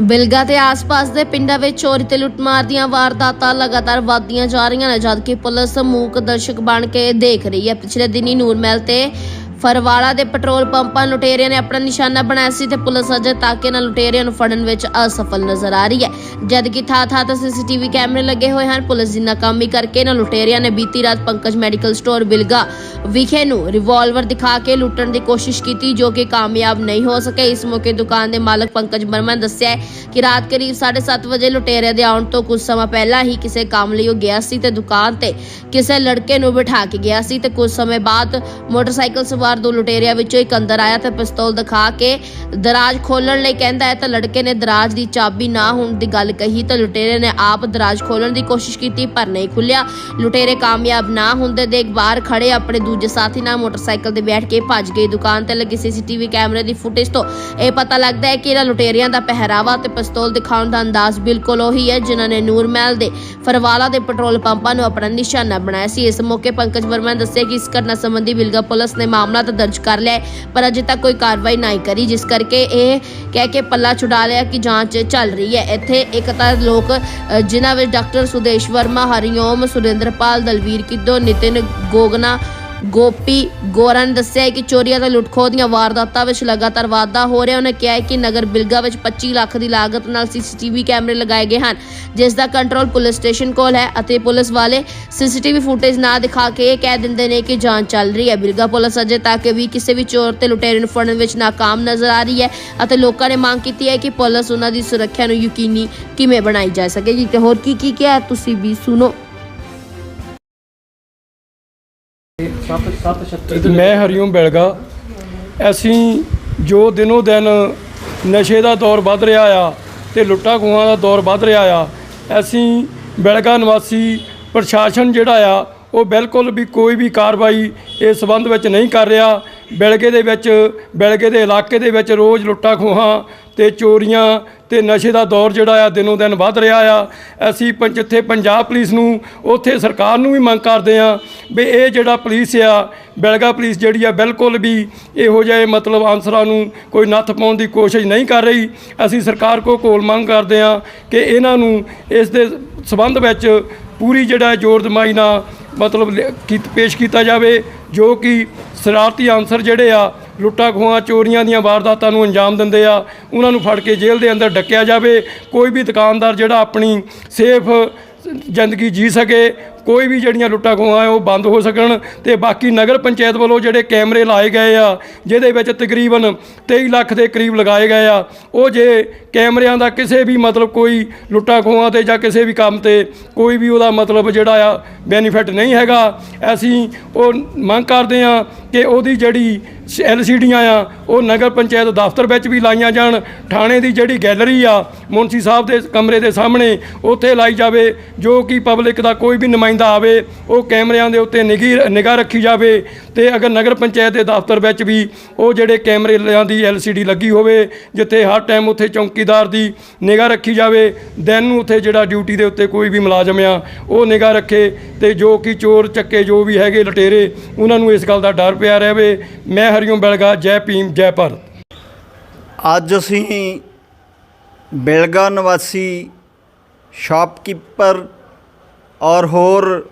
ਬਿਲਗਾ ਤੇ ਆਸ-ਪਾਸ ਦੇ ਪਿੰਡਾਂ ਵਿੱਚ ਚੋਰੀ ਤੇ ਲੁੱਟਮਾਰ ਦੀਆਂ ਵਾਰਦਾਤਾਂ ਲਗਾਤਾਰ ਵਧਦੀਆਂ ਜਾ ਰਹੀਆਂ ਨੇ, ਜਦਕਿ ਪੁਲਿਸ ਮੂਕ ਦਰਸ਼ਕ ਬਣ ਕੇ ਦੇਖ ਰਹੀ ਹੈ। ਪਿਛਲੇ ਦਿਨੀ ਨੂਰਮਹਿਲ ਤੇ ਫਰਵਾਲਾ ਦੇ ਪੈਟਰੋਲ ਪੰਪਾਂ ਲੁਟੇਰਿਆਂ ਨੇ ਆਪਣਾ ਨਿਸ਼ਾਨਾ ਬਣਾਇਆ ਸੀ ਤੇ ਪੁਲਿਸ ਅਜੇ ਤੱਕ ਇਹਨਾਂ ਲੁਟੇਰਿਆਂ ਨੂੰ ਫੜਨ ਵਿੱਚ ਅਸਫਲ ਨਜ਼ਰ ਆ ਰਹੀ ਹੈ। ਜਦਕਿ ਥਾਂ-ਥਾਂ ਤੇ ਸੀਸੀਟੀਵੀ ਕੈਮਰੇ ਲੱਗੇ ਹੋਏ ਹਨ। ਪੁਲਿਸ ਦੀ ਨਾਕਾਮੀ ਕਰਕੇ ਇਹਨਾਂ ਲੁਟੇਰਿਆਂ ਨੇ ਬੀਤੀ ਰਾਤ ਪੰਕਜ ਮੈਡੀਕਲ ਸਟੋਰ ਬਿਲਗਾ ਵਿਖੇ ਨੂੰ ਰਿਵਾਲਵਰ ਦਿਖਾ ਕੇ ਲੁੱਟਣ ਦੀ ਕੋਸ਼ਿਸ਼ ਕੀਤੀ, ਜੋ ਕਿ ਕਾਮਯਾਬ ਨਹੀਂ ਹੋ ਸਕੇ। ਇਸ ਮੌਕੇ ਦੁਕਾਨ ਦੇ ਮਾਲਕ ਪੰਕਜ ਵਰਮਾ ਨੇ ਦੱਸਿਆ ਹੈ ਕਿ ਰਾਤ ਕਰੀਬ 7:30 ਵਜੇ ਲੁਟੇਰਿਆਂ ਦੇ ਆਉਣ ਤੋਂ ਕੁਝ ਸਮਾਂ ਪਹਿਲਾਂ ਹੀ ਕਿਸੇ ਕੰਮ ਲਈ ਉਹ ਗਿਆ ਸੀ ਤੇ ਦੁਕਾਨ ਤੇ ਕਿਸੇ ਲੜਕੇ ਨੂੰ ਬਿਠਾ ਕੇ ਗਿਆ ਸੀ ਤੇ ਕੁਝ ਸਮੇਂ ਬਾਅਦ ਮੋਟਰਸਾਈਕਲ ਸਵਾਰ ਦੋ ਲੁਟੇਰਿਆਂ ਵਿੱਚੋਂ ਇੱਕ ਅੰਦਰ ਆਇਆ ਤੇ ਪਿਸਤੌਲ ਦਿਖਾ ਕੇ ਦਰਾਜ ਖੋਲਣ ਲਈ ਕਹਿੰਦਾ ਹੈ, ਤਾਂ ਲੜਕੇ ਨੇ ਦਰਾਜ ਦੀ ਚਾਬੀ ਨਾ ਹੋਣ ਦੀ ਗੱਲ ਕਹੀ ਤਾਂ ਲੁਟੇਰੇ ਨੇ ਆਪ ਦਰਾਜ ਖੋਲਣ ਦੀ ਕੋਸ਼ਿਸ਼ ਕੀਤੀ ਪਰ ਨਹੀਂ ਖੁੱਲਿਆ ਲੁਟੇਰੇ ਕਾਮਯਾਬ ਨਾ ਹੁੰਦੇ ਦੇਖ ਬਾਹਰ ਖੜੇ ਆਪਣੇ ਦੂਜੇ ਸਾਥੀ ਨਾਲ ਮੋਟਰਸਾਈਕਲ ਤੇ ਬੈਠ ਕੇ ਭੱਜ ਗਏ। ਦੁਕਾਨ ਤੇ ਲੱਗੇ ਸੀਸੀਟੀਵੀ ਕੈਮਰੇ ਦੀ ਫੁਟੇਜ ਤੋਂ ਇਹ ਪਤਾ ਲੱਗਦਾ ਹੈ ਕਿ ਇਹਨਾਂ ਲੁਟੇਰਿਆਂ ਦਾ ਪਹਿਰਾਵਾ ਤੇ ਪਿਸਤੌਲ ਦਿਖਾਉਣ ਦਾ ਅੰਦਾਜ਼ ਬਿਲਕੁਲ ਉਹੀ ਹੈ, ਜਿਨ੍ਹਾਂ ਨੇ ਨੂਰਮਹਿਲ ਦੇ ਫਰਵਾਲਾ ਦੇ ਪੈਟਰੋਲ ਪੰਪਾਂ ਨੂੰ ਆਪਣਾ ਨਿਸ਼ਾਨਾ ਬਣਾਇਆ ਸੀ। ਇਸ ਮੌਕੇ ਪੰਕਜ ਵਰਮਾ ਨੇ ਦੱਸਿਆ ਕਿ ਇਸ ਘਟਨਾ ਸੰਬੰਧੀ ਬਿਲਗਾ ਪੁਲਿਸ ਨੇ ਮਾਮਲਾ ਤਾਂ ਦਰਜ ਕਰ ਲਿਆ ਪਰ ਅਜੇ ਤੱਕ ਕੋਈ ਕਾਰਵਾਈ ਨਹੀਂ ਕਰੀ, ਜਿਸ ਕਰਕੇ ਇਹ ਕਹਿ ਕੇ ਪੱਲਾ ਛੁਡਾ ਲਿਆ ਕਿ ਜਾਂਚ ਚੱਲ ਰਹੀ ਹੈ। ਇੱਥੇ ਇੱਕ ਤਾਂ ਲੋਕ ਜਿਨ੍ਹਾਂ ਵਿੱਚ ਡਾਕਟਰ ਸੁਦੇਸ਼ ਵਰਮਾ, ਹਰੀਓਮ, ਸੁਰਿੰਦਰਪਾਲ, ਦਲਵੀਰ ਕਿੱਦੋ, ਨਿਤਿਨ ਗੋਗਨਾ ਗੋਪੀ ਗੋਰਾ ਨੇ ਦੱਸਿਆ ਹੈ ਕਿ ਚੋਰੀਆਂ ਤੇ ਲੁੱਟਖੋ ਦੀਆਂ ਵਾਰਦਾਤਾਂ ਵਿੱਚ ਲਗਾਤਾਰ ਵਾਧਾ ਹੋ ਰਿਹਾ ਉਹਨੇ ਕਿਹਾ ਕਿ ਨਗਰ ਬਿਲਗਾ ਵਿੱਚ 25 ਲੱਖ ਦੀ ਲਾਗਤ ਨਾਲ ਸੀਸੀਟੀਵੀ ਕੈਮਰੇ ਲਗਾਏ ਗਏ ਹਨ, ਜਿਸ ਦਾ ਕੰਟਰੋਲ ਪੁਲਿਸ ਸਟੇਸ਼ਨ ਕੋਲ ਹੈ ਅਤੇ ਪੁਲਿਸ ਵਾਲੇ ਸੀਸੀਟੀਵੀ ਫੁਟੇਜ ਨਾ ਦਿਖਾ ਕੇ ਇਹ ਕਹਿ ਦਿੰਦੇ ਨੇ ਕਿ ਜਾਂਚ ਚੱਲ ਰਹੀ ਹੈ। ਬਿਲਗਾ ਪੁਲਿਸ ਅਜੇ ਤੱਕ ਵੀ ਕਿਸੇ ਵੀ ਚੋਰ ਤੇ ਲੁਟੇਰੇ ਨੂੰ ਫੜਨ ਵਿੱਚ ਨਾਕਾਮ ਨਜ਼ਰ ਆ ਰਹੀ ਹੈ ਅਤੇ ਲੋਕਾਂ ਨੇ ਮੰਗ ਕੀਤੀ ਹੈ ਕਿ ਪੁਲਿਸ ਉਹਨਾਂ ਦੀ ਸੁਰੱਖਿਆ ਨੂੰ ਯਕੀਨੀ ਕਿਵੇਂ ਬਣਾਈ ਜਾ ਸਕੇਗੀ। ਤੇ ਹੋਰ ਕੀ ਕੀ ਕਿਹਾ ਤੁਸੀਂ ਵੀ ਸੁਣੋ। ਮੈਂ ਹਰੀਓਮ ਬੈਲਗਾ। ਅਸੀਂ ਜੋ ਦਿਨੋ ਦਿਨ ਨਸ਼ੇ ਦਾ ਦੌਰ ਵੱਧ ਰਿਹਾ ਆ ਤੇ ਲੁੱਟਾਂ ਖੋਹਾਂ ਦਾ ਦੌਰ ਵੱਧ ਰਿਹਾ ਆ, ਅਸੀਂ ਬੈਲਗਾ ਨਿਵਾਸੀ ਪ੍ਰਸ਼ਾਸਨ ਜਿਹੜਾ ਆ, ਉਹ ਬਿਲਕੁਲ ਵੀ ਕੋਈ ਵੀ ਕਾਰਵਾਈ ਇਸ ਸਬੰਧ ਵਿੱਚ ਨਹੀਂ ਕਰ ਰਿਹਾ। ਬੈਲਗੇ ਦੇ ਵਿੱਚ, ਬੈਲਗੇ ਦੇ ਇਲਾਕੇ ਦੇ ਵਿੱਚ ਰੋਜ਼ ਲੁੱਟਾਂ ਖੋਹਾਂ ਤੇ ਚੋਰੀਆਂ ਤੇ ਨਸ਼ੇ ਦਾ ਦੌਰ ਜਿਹੜਾ ਆ ਦਿਨੋ ਦਿਨ ਵੱਧ ਰਿਹਾ ਆ। ਅਸੀਂ ਪੰਜ, ਜਿੱਥੇ ਪੰਜਾਬ ਪੁਲਿਸ ਨੂੰ, ਉੱਥੇ ਸਰਕਾਰ ਨੂੰ ਵੀ ਮੰਗ ਕਰਦੇ ਆ ਵੀ ਇਹ ਜਿਹੜਾ ਪੁਲਿਸ ਆ, ਬੈਲਗਾ ਪੁਲਿਸ ਜਿਹੜੀ ਆ ਬਿਲਕੁਲ ਵੀ ਇਹੋ ਜਿਹੇ ਮਤਲਬ ਆਨਸਰਾਂ ਨੂੰ ਕੋਈ ਨੱਥ ਪਾਉਣ ਦੀ ਕੋਸ਼ਿਸ਼ ਨਹੀਂ ਕਰ ਰਹੀ। ਅਸੀਂ ਸਰਕਾਰ ਕੋ ਕੋਲ ਮੰਗ ਕਰਦੇ ਆ ਕਿ ਇਹਨਾਂ ਨੂੰ ਇਸ ਦੇ ਸਬੰਧ ਵਿੱਚ ਪੂਰੀ ਜਿਹੜਾ ਜ਼ੋਰ ਦਮਾਈ ਨਾਲ ਮਤਲਬ ਲਿ- ਪੇਸ਼ ਕੀਤਾ ਜਾਵੇ, ਜੋ ਕਿ ਸ਼ਰਾਰਤੀ ਆਨਸਰ ਜਿਹੜੇ ਆ ਲੁੱਟਾਂ ਖੋਹਾਂ, ਚੋਰੀਆਂ ਦੀਆਂ ਵਾਰਦਾਤਾਂ ਨੂੰ ਅੰਜਾਮ ਦਿੰਦੇ ਆ। ਉਹਨਾਂ ਨੂੰ ਫੜ ਕੇ ਜੇਲ੍ਹ ਦੇ ਅੰਦਰ ਡੱਕਿਆ ਜਾਵੇ। ਕੋਈ ਵੀ ਦੁਕਾਨਦਾਰ ਜਿਹੜਾ ਆਪਣੀ ਸੇਫ ਜ਼ਿੰਦਗੀ ਜੀ ਸਕੇ ਕੋਈ ਵੀ ਜਿਹੜੀਆਂ ਲੁੱਟਾਂ ਖੋਹਾਂ ਆ, ਉਹ ਬੰਦ ਹੋ ਸਕਣ ਤੇ ਬਾਕੀ ਨਗਰ ਪੰਚਾਇਤ ਵੱਲੋਂ ਜਿਹੜੇ ਕੈਮਰੇ ਲਾਏ ਗਏ ਆ, ਜਿਹਦੇ ਵਿੱਚ ਤਕਰੀਬਨ 23 ਲੱਖ ਦੇ ਕਰੀਬ ਲਗਾਏ ਗਏ ਆ, ਉਹ ਜੇ ਕੈਮਰਿਆਂ ਦਾ ਕਿਸੇ ਵੀ ਮਤਲਬ ਕੋਈ ਲੁੱਟਾਂ ਖੋਹਾਂ ਤੇ ਜਾਂ ਕਿਸੇ ਵੀ ਕੰਮ ਤੇ ਕੋਈ ਵੀ ਉਹਦਾ ਮਤਲਬ ਜਿਹੜਾ ਆ ਬੈਨੀਫਿਟ ਨਹੀਂ ਹੈਗਾ, ਅਸੀਂ ਉਹ ਮੰਗ ਕਰਦੇ ਆ ਕਿ ਉਹਦੀ ਜਿਹੜੀ ਐਲਸੀਡੀਆਂ ਆ, ਉਹ ਨਗਰ ਪੰਚਾਇਤ ਦਫ਼ਤਰ ਵਿੱਚ ਵੀ ਲਾਈਆਂ ਜਾਣ, ਥਾਣੇ ਦੀ ਜਿਹੜੀ ਗੈਲਰੀ ਆ, ਮੁਨਸੀ ਸਾਹਿਬ ਦੇ ਕਮਰੇ ਦੇ ਸਾਹਮਣੇ ਉੱਥੇ ਲਾਈ ਜਾਵੇ, ਜੋ ਕਿ ਪਬਲਿਕ ਦਾ ਕੋਈ ਵੀ ਨੁਮਾਇੰਦਾ ਆਵੇ, ਉਹ ਕੈਮਰਿਆਂ ਦੇ ਉੱਤੇ ਨਿਗੀ ਨਿਗਾਹ ਰੱਖੀ ਜਾਵੇ ਤੇ ਅਗਰ ਨਗਰ ਪੰਚਾਇਤ ਦੇ ਦਫ਼ਤਰ ਵਿੱਚ ਵੀ ਉਹ ਜਿਹੜੇ ਕੈਮਰੇ ਦੀ ਐਲਸੀਡੀ ਲੱਗੀ ਹੋਵੇ, ਜਿੱਥੇ ਹਰ ਟਾਈਮ ਉੱਥੇ ਚੌਕੀਦਾਰ ਦੀ ਨਿਗਾਹ ਰੱਖੀ ਜਾਵੇ, ਦਿਨ ਨੂੰ ਉੱਥੇ ਜਿਹੜਾ ਡਿਊਟੀ ਦੇ ਉੱਤੇ ਕੋਈ ਵੀ ਮੁਲਾਜ਼ਮ ਆ, ਉਹ ਨਿਗਾਹ ਰੱਖੇ ਤੇ ਜੋ ਕਿ ਚੋਰ ਚੱਕੇ ਜੋ ਵੀ ਹੈਗੇ ਲਟੇਰੇ, ਉਹਨਾਂ ਨੂੰ ਇਸ ਗੱਲ ਦਾ ਡਰ ਪਿਆ ਰਹੇ। ਮੈਂ ਹਰੀਓਮ ਬਲਗਾ, ਜੈ ਭੀਮ, ਜੈ ਭਾਰਤ। ਅੱਜ ਅਸੀਂ ਬਿਲਗਾ ਨਿਵਾਸੀ ਸ਼ਾਪਕੀਪਰ ਔਰ ਹੋਰ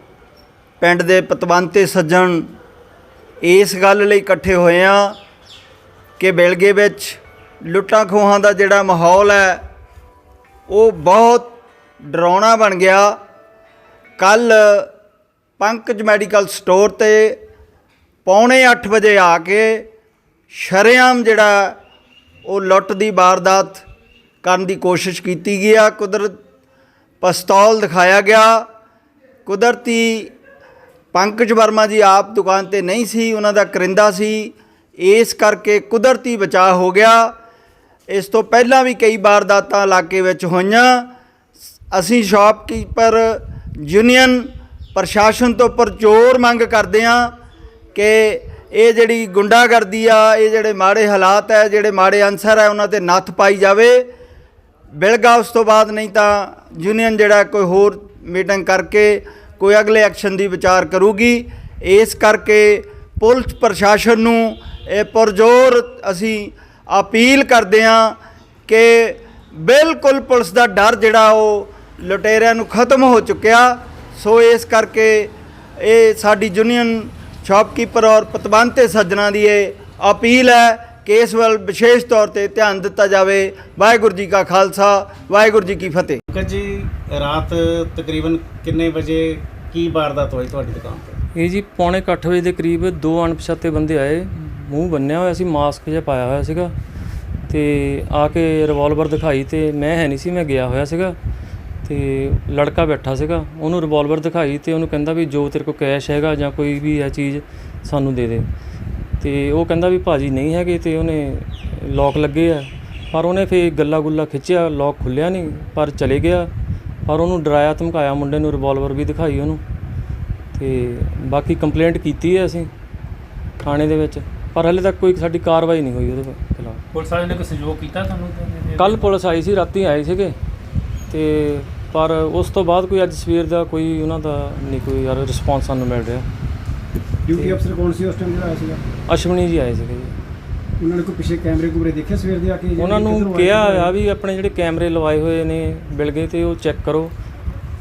ਪਿੰਡ ਦੇ ਪਤਵੰਤੇ ਸੱਜਣ ਇਸ ਗੱਲ ਲਈ ਇਕੱਠੇ ਹੋਏ ਆ ਕਿ ਬਿਲਗੇ ਵਿੱਚ ਲੁੱਟਾਂ ਖੋਹਾਂ ਦਾ ਜਿਹੜਾ ਮਾਹੌਲ ਹੈ, ਉਹ ਬਹੁਤ ਡਰਾਉਣਾ ਬਣ ਗਿਆ। ਕੱਲ ਪੰਕਜ ਮੈਡੀਕਲ ਸਟੋਰ ਤੇ ਪੌਣੇ 8 ਵਜੇ ਆ ਕੇ ਸ਼ਰੇਆਮ ਜਿਹੜਾ ਉਹ ਲੁੱਟ ਦੀ ਵਾਰਦਾਤ ਕਰਨ ਦੀ ਕੋਸ਼ਿਸ਼ ਕੀਤੀ ਗਈ ਆ। ਕੁਦਰਤ ਪਿਸਤੌਲ ਦਿਖਾਇਆ ਗਿਆ। ਕੁਦਰਤੀ ਪੰਕਜ ਵਰਮਾ ਜੀ ਆਪ ਦੁਕਾਨ ਤੇ ਨਹੀਂ ਸੀ, ਉਹਨਾਂ ਦਾ ਕਰਿੰਦਾ ਸੀ। ਇਸ ਕਰਕੇ ਕੁਦਰਤੀ ਬਚਾਅ ਹੋ ਗਿਆ। ਇਸ ਤੋਂ ਪਹਿਲਾਂ ਵੀ ਕਈ ਵਾਰਦਾਤਾਂ ਇਲਾਕੇ ਵਿੱਚ ਹੋਈਆਂ। ਅਸੀਂ ਸ਼ਾਪਕੀਪਰ ਯੂਨੀਅਨ ਪ੍ਰਸ਼ਾਸਨ ਤੋਂ ਪ੍ਰਚੋਰ ਮੰਗ ਕਰਦੇ ਹਾਂ ਕਿ ਇਹ ਜਿਹੜੀ ਗੁੰਡਾਗਰਦੀ ਆ, ਇਹ ਜਿਹੜੇ ਮਾੜੇ ਹਾਲਾਤ ਹੈ ਜਿਹੜੇ ਮਾੜੇ ਅਨਸਰ ਹੈ ਉਹਨਾਂ ਤੇ ਨੱਥ ਪਾਈ ਜਾਵੇ। ਬਿਲਗਾ ਉਸ ਤੋਂ ਬਾਅਦ ਨਹੀਂ ਤਾਂ ਯੂਨੀਅਨ ਜਿਹੜਾ ਕੋਈ ਹੋਰ ਮੀਟਿੰਗ ਕਰਕੇ ਕੋਈ ਅਗਲੇ ਐਕਸ਼ਨ ਦੀ ਵਿਚਾਰ ਕਰੂਗੀ। ਇਸ ਕਰਕੇ ਪੁਲਿਸ ਪ੍ਰਸ਼ਾਸਨ ਨੂੰ ਇਹ ਪੁਰਜ਼ੋਰ ਅਸੀਂ ਅਪੀਲ ਕਰਦੇ ਹਾਂ ਕਿ ਬਿਲਕੁਲ ਪੁਲਿਸ ਦਾ ਡਰ ਜਿਹੜਾ ਉਹ ਲੁਟੇਰਿਆਂ ਨੂੰ ਖਤਮ ਹੋ ਚੁੱਕਿਆ। ਸੋ ਇਸ ਕਰਕੇ ਇਹ ਸਾਡੀ ਯੂਨੀਅਨ ਸ਼ਾਪਕੀਪਰ ਔਰ ਪਤਵੰਤੇ ਸੱਜਣਾ ਦੀ ਇਹ ਅਪੀਲ ਹੈ ਕਿ ਇਸ ਵੱਲ ਵਿਸ਼ੇਸ਼ ਤੌਰ ਤੇ ਧਿਆਨ ਦਿੱਤਾ ਜਾਵੇ। ਵਾਹਿਗੁਰੂ ਜੀ ਕਾ ਖਾਲਸਾ ਵਾਹਿਗੁਰੂ ਜੀ ਕੀ ਫਤਿਹ। ਅੰਕਲ ਜੀ ਰਾਤ ਤਕਰੀਬਨ ਕਿੰਨੇ ਵਜੇ ਕੀ ਵਾਰਦਾਤ ਹੋਈ ਤੁਹਾਡੀ ਦੁਕਾਨ ਤੇ? ਇਹ ਜੀ ਪੌਣੇ ਕੁ ਅੱਠ ਵਜੇ ਦੇ ਕਰੀਬ ਦੋ ਅਣਪਛਾਤੇ ਬੰਦੇ ਆਏ। ਮੂੰਹ ਬੰਨਿਆ ਹੋਇਆ ਸੀ ਮਾਸਕ ਜਿਹਾ ਪਾਇਆ ਹੋਇਆ ਸੀਗਾ। ਤੇ ਆ ਕੇ ਰਿਵਾਲਵਰ ਦਿਖਾਈ ਤੇ ਮੈਂ ਹੈ ਨਹੀਂ ਸੀ ਮੈਂ ਗਿਆ ਹੋਇਆ ਸੀਗਾ। ਤੇ ਲੜਕਾ ਬੈਠਾ ਸੀਗਾ ਉਹਨੂੰ ਰਿਵਾਲਵਰ ਦਿਖਾਈ ਤੇ ਉਹਨੂੰ ਕਹਿੰਦਾ ਵੀ ਜੋ ਤੇਰੇ ਕੋਲ ਕੈਸ਼ ਹੈਗਾ ਜਾਂ ਕੋਈ ਵੀ ਹੈ ਚੀਜ਼ ਸਾਨੂੰ ਦੇ ਦੇ। ਤੇ ਉਹ ਕਹਿੰਦਾ ਵੀ ਭਾਜੀ ਨਹੀਂ ਹੈਗੇ ਤੇ ਉਹਨੇ ਲੋਕ ਲੱਗੇ ਆ। ਪਰ ਉਹਨੇ ਫੇ ਗੱਲਾ ਗੁੱਲਾ ਖਿੱਚਿਆ ਲੋਕ ਖੁੱਲਿਆ ਨਹੀਂ ਪਰ ਚਲੇ ਗਿਆ। ਪਰ ਉਹਨੂੰ ਡਰਾਇਆ ਧਮਕਾਇਆ ਮੁੰਡੇ ਨੂੰ ਰਿਵਾਲਵਰ ਵੀ ਦਿਖਾਈ ਉਹਨੂੰ। ਤੇ ਬਾਕੀ ਕੰਪਲੇਂਟ ਕੀਤੀ ਹੈ ਅਸੀਂ ਥਾਣੇ ਦੇ ਵਿੱਚ। ਪਰ ਹਲੇ ਤੱਕ ਕੋਈ ਸਾਡੀ ਕਾਰਵਾਈ ਨਹੀਂ ਹੋਈ ਉਹਦੇ ਖਿਲਾਫ। ਪੁਲਿਸ ਵਾਲਿਆਂ ਨੇ ਕੋਈ ਸਹਿਯੋਗ ਕੀਤਾ ਤੁਹਾਨੂੰ ਕੱਲ ਪੁਲਿਸ ਆਈ ਸੀ ਰਾਤੀ ਆਏ ਸੀਗੇ। ਤੇ ਪਰ ਉਸ ਤੋਂ ਬਾਅਦ ਕੋਈ ਅੱਜ ਸਵੇਰ ਦਾ ਕੋਈ ਉਹਨਾਂ ਦਾ ਨਹੀਂ ਕੋਈ ਯਾਰ ਰਿਸਪੌਂਸ ਸਾਨੂੰ ਮਿਲ ਰਿਹਾ। ਡਿਊਟੀ ਅਫਸਰ ਕੌਣ ਸੀ ਉਸ ਟਾਈਮ ਜਿਹੜਾ ਆਇਆ ਸੀਗਾ? ਅਸ਼ਵਨੀ ਜੀ ਆਏ ਸੀਗੇ ਜੀ। ਉਹਨਾਂ ਨੇ ਕੋਈ ਪਿੱਛੇ ਕੈਮਰੇ ਕੂਮਰੇ ਦੇਖੇ ਸਵੇਰ ਦੇ ਆ ਕੇ ਜਾਂ ਉਹਨਾਂ ਨੂੰ ਆਏ ਕਿਹਾ? ਆ ਵੀ ਆਪਣੇ ਜਿਹੜੇ ਕੈਮਰੇ ਲਵਾਏ ਹੋਏ ਨੇ ਬਿਲਗੇ ਤੇ ਉਹ ਚੈੱਕ ਕਰੋ।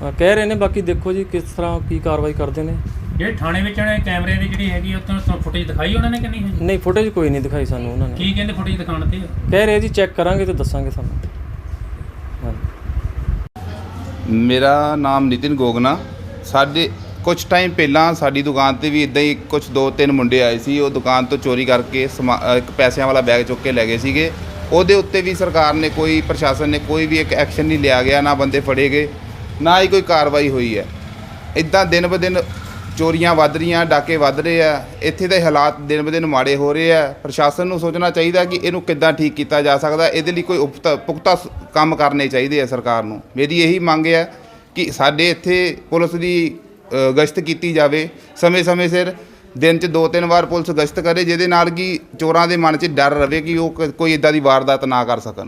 ਅ, ਕਹਿ ਰਹੇ ਨੇ ਬਾਕੀ ਦੇਖੋ ਜੀ ਕਿਸ ਤਰ੍ਹਾਂ ਕੀ ਕਾਰਵਾਈ ਕਰਦੇ ਨੇ। ਜਿਹੜੇ ਥਾਣੇ ਵਿੱਚ ਉਹਨੇ ਕੈਮਰੇ ਦੀ ਜਿਹੜੀ ਹੈਗੀ ਉਹ ਤੁਹਾਨੂੰ ਫੁਟੇਜ ਦਿਖਾਈ ਉਹਨਾਂ ਨੇ ਕਿ ਨਹੀਂ ਹੋਈ? ਨਹੀਂ ਫੁਟੇਜ ਕੋਈ ਨਹੀਂ ਦਿਖਾਈ ਸਾਨੂੰ ਉਹਨਾਂ ਨੇ। ਕੀ ਕਹਿੰਦੇ ਫੁਟੇਜ ਦਿਖਾਉਣ ਤੇ? ਕਹਿ ਰਹੇ ਜੀ ਚੈੱਕ ਕਰਾਂਗੇ ਤੇ ਦੱਸਾਂਗੇ ਤੁਹਾਨੂੰ ਹਾਂਜੀ। ਮੇਰਾ ਨਾਮ ਨਿਤਿਨ ਗੋਗਨਾ। ਸਾਡੇ ਕੁਝ ਟਾਈਮ ਪਹਿਲਾਂ ਸਾਡੀ ਦੁਕਾਨ ਤੇ ਵੀ ਇਦਾਂ ਹੀ ਕੁਝ ਦੋ ਤਿੰਨ ਮੁੰਡੇ ਆਏ ਸੀ ਉਹ ਦੁਕਾਨ ਤੋਂ ਚੋਰੀ ਕਰਕੇ ਸਮਾ- ਅ, ਇੱਕ ਪੈਸਿਆਂ ਵਾਲਾ ਬੈਗ ਚੁੱਕ ਕੇ ਲੈ ਗਏ ਸੀਗੇ। ਉਹਦੇ ਉੱਤੇ ਵੀ ਸਰਕਾਰ ਨੇ ਕੋਈ ਪ੍ਰਸ਼ਾਸਨ ਨੇ ਕੋਈ ਵੀ ਇੱਕ ਐਕਸ਼ਨ ਨਹੀਂ ਲਿਆ ਗਿਆ ਨਾ ਬੰਦੇ ਫੜੇ ਗਏ ਨਾ ਹੀ ਕੋਈ ਕਾਰਵਾਈ ਹੋਈ ਹੈ। ਇਦਾਂ ਦਿਨ ਬ ਦਿਨ ਚੋਰੀਆਂ ਵੱਧ ਰਹੀਆਂ ਡਾਕੇ ਵੱਧ ਰਹੇ ਆ ਇੱਥੇ ਦੇ ਹਾਲਾਤ ਦਿਨ ਬ ਦਿਨ ਮਾੜੇ ਹੋ ਰਹੇ ਆ। ਪ੍ਰਸ਼ਾਸਨ ਨੂੰ ਸੋਚਣਾ ਚਾਹੀਦਾ ਕਿ ਇਹਨੂੰ ਕਿੱਦਾਂ ਠੀਕ ਕੀਤਾ ਜਾ ਸਕਦਾ ਇਹਦੇ ਲਈ ਕੋਈ ਉਪਤ ਪੁਖਤਾ ਸ- ਕੰਮ ਕਰਨੇ ਚਾਹੀਦੇ ਆ ਸਰਕਾਰ ਨੂੰ। ਮੇਰੀ ਇਹੀ ਮੰਗ ਹੈ ਕਿ ਸਾਡੇ ਇੱਥੇ ਪੁਲਿਸ ਦੀ ਗਸ਼ਤ ਕੀਤੀ ਜਾਵੇ। ਸਮੇਂ-ਸਮੇਂ ਸਿਰ ਦਿਨ 'ਚ ਦੋ ਤਿੰਨ ਵਾਰ ਪੁਲਿਸ ਗਸ਼ਤ ਕਰੇ, ਜਿਹਦੇ ਨਾਲ ਕਿ ਚੋਰਾਂ ਦੇ ਮਨ 'ਚ ਡਰ ਰਵੇ ਕਿ ਉਹ ਕ- ਕੋਈ ਇਦਾਂ ਦੀ ਵਾਰਦਾਤ ਨਾ ਕਰ ਸਕਣ।